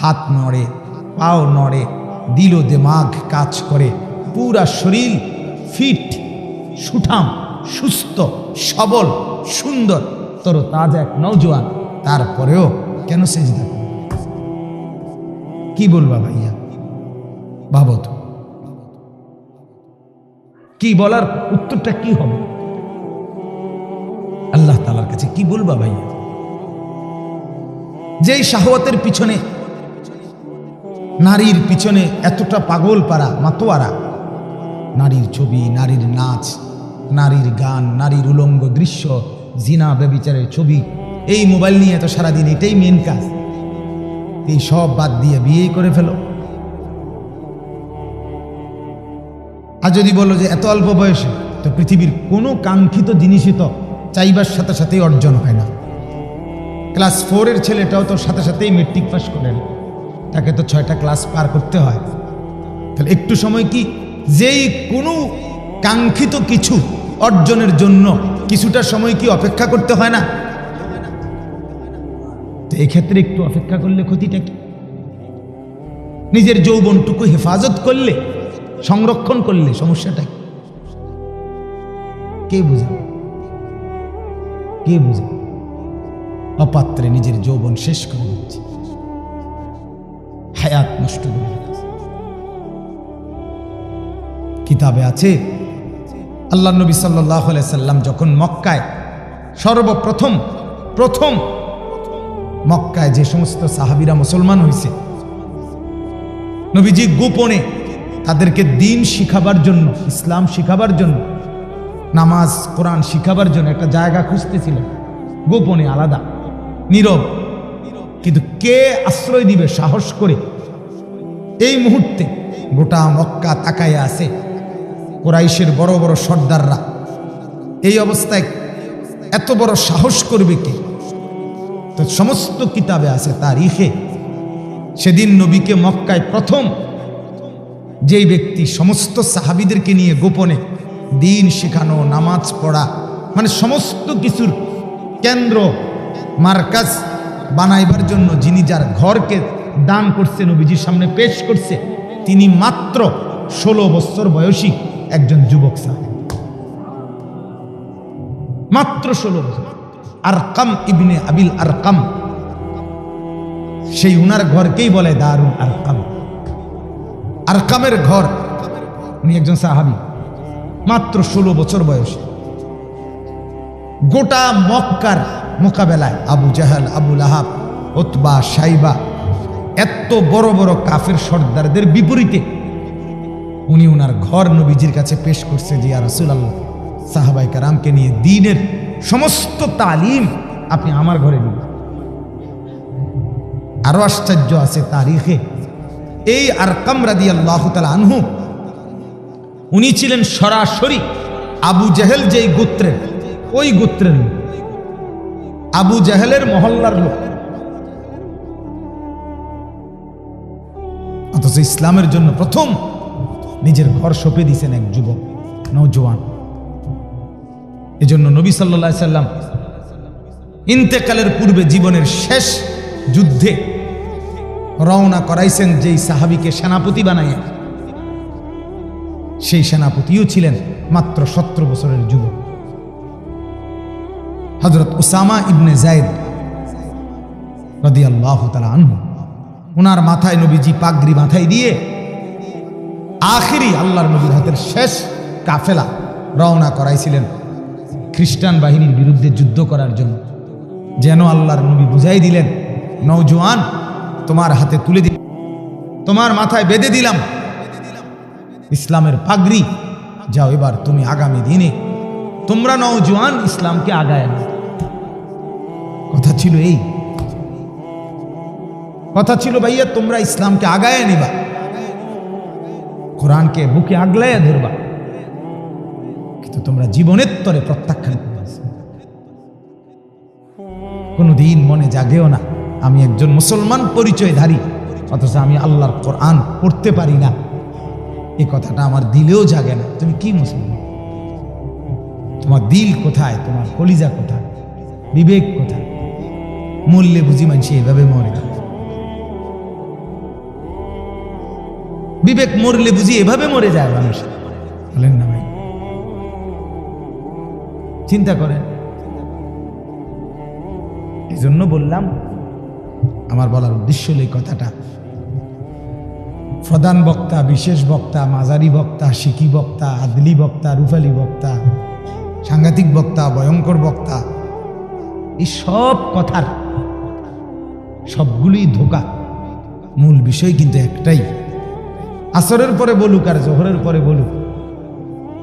হাত নড়ে, পাও নড়ে, দিল দেমাগ কাজ করে। পুরা শরীর ফিট, সুঠাম, সুস্থ, সবল, সুন্দর। তর তাজা এক নৌজওয়ান তারপরেও কেন সেজদা কি বলবা ভাইয়া? ভাবো তো। কি বলার উত্তরটা কি হবে? আল্লাহ তালার কাছে কি বলবা ভাইয়া? যেই শাহওয়াতের পিছনে নারীর পিছনে এতটা পাগল পারা মাতোয়ারা। নারীর ছবি, নারীর নাচ, নারীর গান, নারীর উলঙ্গ দৃশ্য, জিনা ব্যবিচারের ছবি, এই মোবাইল নিয়ে তো সারাদিন এটাই মেন কাজ। এই সব বাদ দিয়ে বিয়েই করে ফেলো। আর যদি বলো যে এত অল্প বয়সে, তো পৃথিবীর কোনো কাঙ্ক্ষিত জিনিসই তো চাইবার সাথে সাথেই অর্জন হয় না। ক্লাস ফোরের ছেলেটাও তো সাথে সাথেই মেট্রিক পাস করেন তাকে তো ছয়টা ক্লাস পার করতে হয়। তাহলে একটু সময় কি? যেই কোনো কাঙ্ক্ষিত কিছু অর্জনের জন্য কিছুটা সময় কি অপেক্ষা করতে হয় না? তো এক্ষেত্রে একটু অপেক্ষা করলে ক্ষতিটা কি? নিজের যৌবনটুকু হেফাজত করলে, সংরক্ষণ করলে সমস্যাটা কি? কে বুঝাবে? কে বুঝে অপাত্রে নিজের যৌবন শেষ করে দিচ্ছে। হায়াত নষ্ট করে। কিতাবে আছে, আল্লাহ নবী সাল্লাহ সাল্লাম যখন মক্কায় সর্বপ্রথম, প্রথম মক্কায় যে সমস্ত সাহাবিরা মুসলমান হয়েছে, নবীজি গোপনে তাদেরকে দিন শিখাবার জন্য, ইসলাম শিখাবার জন্য, নামাজ, কোরআন শিখাবার জন্য একটা জায়গা খুঁজতেছিলেন গোপনে আলাদা, নীরব কিন্তু কে আশ্রয় দিবে, সাহস করে এই মুহূর্তে গোটা মক্কা তাকাইয়া আছে কোরাইশের বড় বড় সর্দাররা। এই অবস্থায় এত বড় সাহস করবে কে? তো সমস্ত কিতাবে আছে তার ইহে সেদিন নবীকে মক্কায় প্রথম যেই ব্যক্তি সমস্ত সাহাবিদেরকে নিয়ে গোপনে দিন শেখানো, নামাজ পড়া মানে সমস্ত কিছুর কেন্দ্র, মার্কাজ বানাইবার জন্য যিনি যার ঘরকে দান করছে, নবীজির সামনে পেশ করছে। তিনি মাত্র ষোলো বছর বয়সী একজন যুবক সাহেব। মাত্র ষোলো বছর। আরকাম ইবনে আবিল আরকাম। সেই উনার ঘরকেই বলে দারুণ আরকাম। আরকামের ঘর, উনি একজন সাহাবি। মাত্র ষোলো বছর বয়সে। গোটা মক্কার মোকাবেলায় আবু জাহাল আবুল আহাব ওতবা সাইবা এত বড় বড় কাফের সর্দারদের বিপরীতে উনি ওনার ঘর নবীজির কাছে পেশ করছে যে রসুল আল্লাহ সাহাবাই কারামকে নিয়ে দিনের সমস্ত তালিম আপনি আমার ঘরে নিন। আরও আশ্চর্য আছে তারিখে। এই আর কামরাদি আল্লাহ তালা আনহু, উনি ছিলেন সরাসরি আবু জাহেল যেই গোত্রের, ওই গোত্রের আবু জাহেলের মহল্লার লোক। অথচ ইসলামের জন্য প্রথম নিজের ঘর সঁপে দিয়েছেন এক যুবক নৌজওয়ান এজন্য নবী সাল্লা সাল্লাম ইন্তেকালের পূর্বে জীবনের শেষ যুদ্ধে রওনা করাইছেন যেই সাহাবিকে সেনাপতি বানাইয়া। সেই সেনাপতিও ছিলেন মাত্র সতেরো বছরের যুবক। হজরত ওসামা ইবনে জায়দ রদি আল্লাহ তালা আনহু ওনার মাথায় নবীজি পাগড়ি মাথায় দিয়ে আখেরি আল্লাহর নবীর হাতের শেষ কাফেলা রওনা করাইছিলেন খ্রিস্টান বাহিনীর বিরুদ্ধে যুদ্ধ করার জন্য। যেন আল্লাহর নবী বুঝাই দিলেন নৌজওয়ান তোমার হাতে তুলে দিল তোমার মাথায় বেঁধে দিলাম। ইসলামের পাগড়ি, যাও এবার তুমি আগামী দিনে তোমরা নওজোয়ান ইসলামকে আগায় কথা ছিল এই কথা ছিল ভাইয়া, তোমরা ইসলামকে আগায় নিবা। কোরআনকে বুকে আগলাইয়া ধরবা। কিন্তু তোমরা জীবনের তরে প্রত্যাখ্যান কোনোদিন মনে জাগেও না, আমি একজন মুসলমান পরিচয়ধারী, অথচ আমি আল্লাহর কোরআন পড়তে পারি না। এই কথাটা আমার দিলেও জাগে না, তুমি কি মুসলমান? তোমার দিল কোথায়? তোমার কলিজা কোথায়? বিবেক কোথায়? মূল্যে বুঝি মানছি এভাবে মরে বিবেক মরলে বুঝি এভাবে মরে যায় মানুষ। বলেন না ভাই। চিন্তা করেন। এই জন্য বললাম, আমার বলার উদ্দেশ্য হলো এই কথাটা। প্রধান বক্তা, বিশেষ বক্তা মাজারি বক্তা শিকি বক্তা, আদলি বক্তা, রুফালি বক্তা, সাংঘাতিক বক্তা, ভয়ঙ্কর বক্তা, এই সব কথার সবগুলোই ধোকা। মূল বিষয় কিন্তু একটাই। আসরের পরে বলুক আর জোহরের পরে বলুক,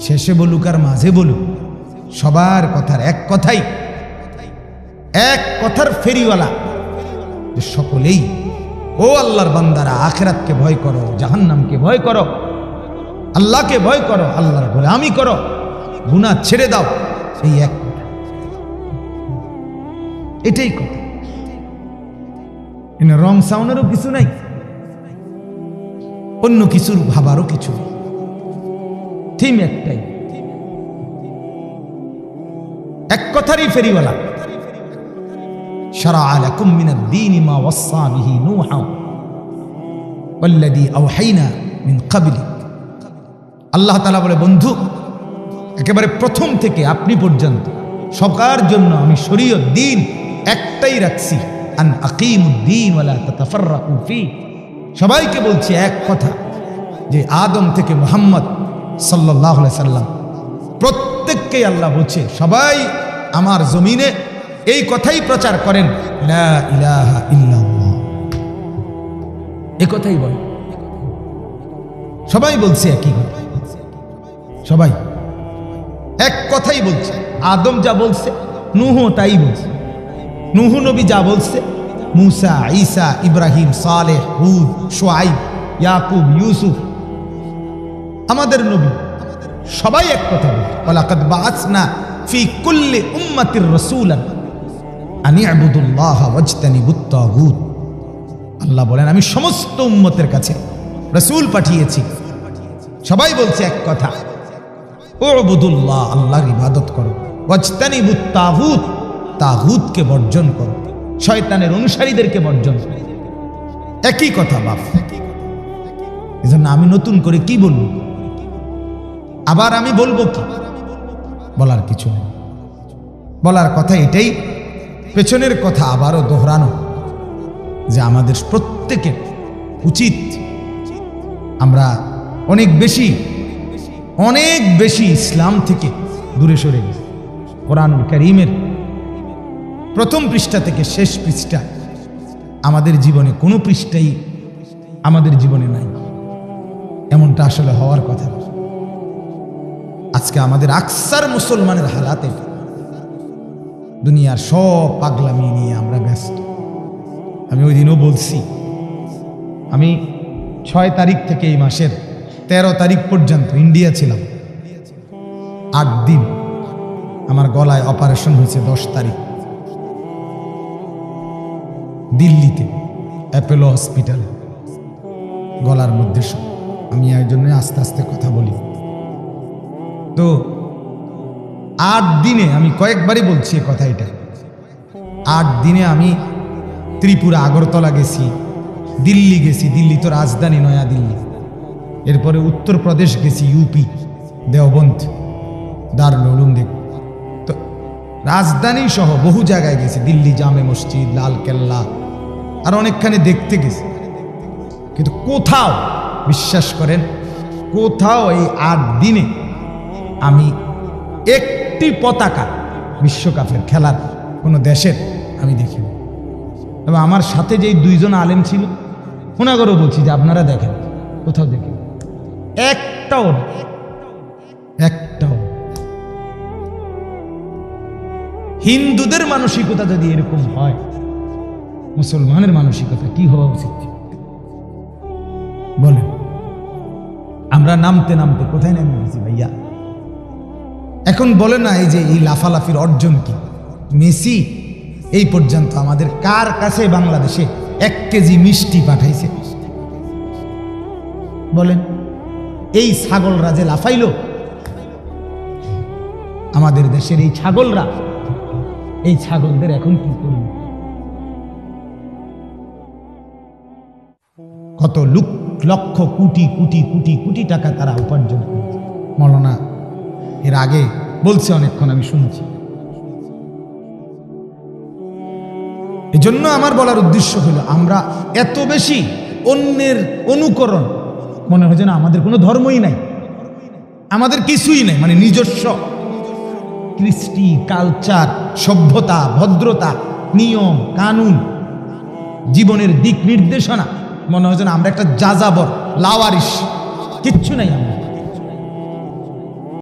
শেষে বলুক আর মাঝে বলুক, সবার কথার এক কথাই, এক কথার ফেরিওয়ালা যে সকলেই, ও আল্লাহর বান্দারা আখেরাতকে ভয় করো, জাহান্নামকে ভয় করো, আল্লাহকে ভয় করো, আল্লাহর বলে আমি করো, গুনাহ ছেড়ে দাও এই এক এটাই কথা। রং সাউনেরও কিছু নাই? অন্য কিছুর ভাবারও কিছু নেই থিম একটাই এক কথারই ফেরিওয়ালা شرع لكم من الدين ما وصى به نوحا والذي أوحينا من قبلك আল্লাহ তালা বলে বন্ধু একেবারে প্রথম থেকে আপনি পর্যন্ত সবার জন্য আমি শরীয়ত দিন একটাই রাখছি আন আকিমুদ্দিন ওয়ালা তাতাফাররাকু ফি সবাইকে বলছি এক কথা, যে আদম থেকে মোহাম্মদ সাল্লাহ সাল্লাম, প্রত্যেককেই আল্লাহ বলছে, সবাই আমার জমিনে এই কথাই প্রচার করেন এ কথাই বলে। সবাই বলছে একই সবাই। এক কথাই বলছে। আদম যা বলছে নুহ তাই বলছে। নুহু নবী যা বলছে মুসা ঈসা ইব্রাহিম সালেহ হুদ সোয়াইব ইয়াকুব ইউসুফ আমাদের নবী, সবাই এক কথা বলছে ওয়ালাকাদ বাআসনা ফি কুল্লি উম্মাতির রাসূলান আনি আবুদুল্লাহ ওয়াজতানিবুত তাগুত। আল্লাহ বলেন, আমি সমস্ত উম্মতের কাছে রসুল পাঠিয়েছি। সবাই বলছে এক কথা ও আবুদুল্লাহ আল্লাহর ইবাদত করো। ওয়াজতানিবুত তাগুত, তাগুতকে বর্জন করো। শয়তানের অনুসারীদেরকে বর্জন একই কথা, বাপ। এজন্য আমি নতুন করে কি বলব? আবার আমি বলব কি? বলার কিছু নেই। বলার কথা এটাই, পেছনের কথা আবারও দোহরানো যে আমাদের প্রত্যেকের উচিত আমরা অনেক বেশি অনেক বেশি ইসলাম থেকে দূরে সরে গেছি। কোরআনুল করিমের প্রথম পৃষ্ঠা থেকে শেষ পৃষ্ঠা। আমাদের জীবনে কোনো পৃষ্ঠাই আমাদের জীবনে নাই। এমনটা আসলে হওয়ার কথা। আজকে আমাদের আকসার মুসলমানের হালাতে দুনিয়ার সব পাগলামি নিয়ে আমরা ব্যস্ত। আমি ওই দিনও বলছি, আমি ছয় তারিখ থেকে এই মাসের তেরো তারিখ পর্যন্ত ইন্ডিয়া ছিলাম। আট দিন আমার গলায় অপারেশন হয়েছে দশ তারিখ। দিল্লিতে অ্যাপেলো হসপিটালে গলার মধ্যে। আমি এর জন্য আস্তে আস্তে কথা বলি। তো আট দিনে আমি কয়েকবারই বলছি এ কথা এটা। আট দিনে আমি ত্রিপুরা, আগরতলা গেছি, দিল্লি গেছি। দিল্লি তো রাজধানী নয়া দিল্লি এরপরে উত্তরপ্রদেশ গেছি ইউপি দেওবন্ত দারুল দেখ তো রাজধানী সহ বহু জায়গায় গেছি। দিল্লি, জামে মসজিদ লাল কেল্লা আর অনেকখানি দেখতে গেছি। কিন্তু কোথাও, বিশ্বাস করেন, কোথাও এই আট দিনে আমি একটি পতাকা বিশ্বকাপের খেলার কোনো দেশের আমি দেখিনি। এবং আমার সাথে যেই দুইজন আলেম ছিল ওনাগরও বলছি যে আপনারা দেখেন, কোথাও দেখেন। একটাও। একটাও হিন্দুদের মানসিকতা যদি এরকম হয় মুসলমানের মানসিকতা কি হওয়া উচিত? বলেন। আমরা নামতে নামতে কোথায় নেমে গেছি ভাইয়া? এখন বলে না এই যে এই লাফালাফির অর্জন কি? মেসি এই পর্যন্ত আমাদের কার কাছে বাংলাদেশে এক কেজি মিষ্টি পাঠাইছে? বলেন, এই ছাগলরা যে লাফাইল, আমাদের দেশের এই ছাগলরা, এই ছাগলদের এখন কি করবে? কত লুক, লক্ষ কোটি কোটি কোটি কোটি টাকা তারা উপার্জন করেছে। মলনা, এর আগে বলছে অনেকক্ষণ, আমি শুনছি। এজন্য আমার বলার উদ্দেশ্য হলো, আমরা এত বেশি অন্যের অনুকরণ, মনে হয় যেন আমাদের কোনো ধর্মই নাই। আমাদের কিছুই নাই মানে নিজস্ব। কৃষ্টি, কালচার, সভ্যতা, ভদ্রতা, নিয়ম, কানুন, জীবনের দিক নির্দেশনা মনে হয় যেন আমরা একটা যাযাবর লাওয়ারিস কিচ্ছু নাই আমরা।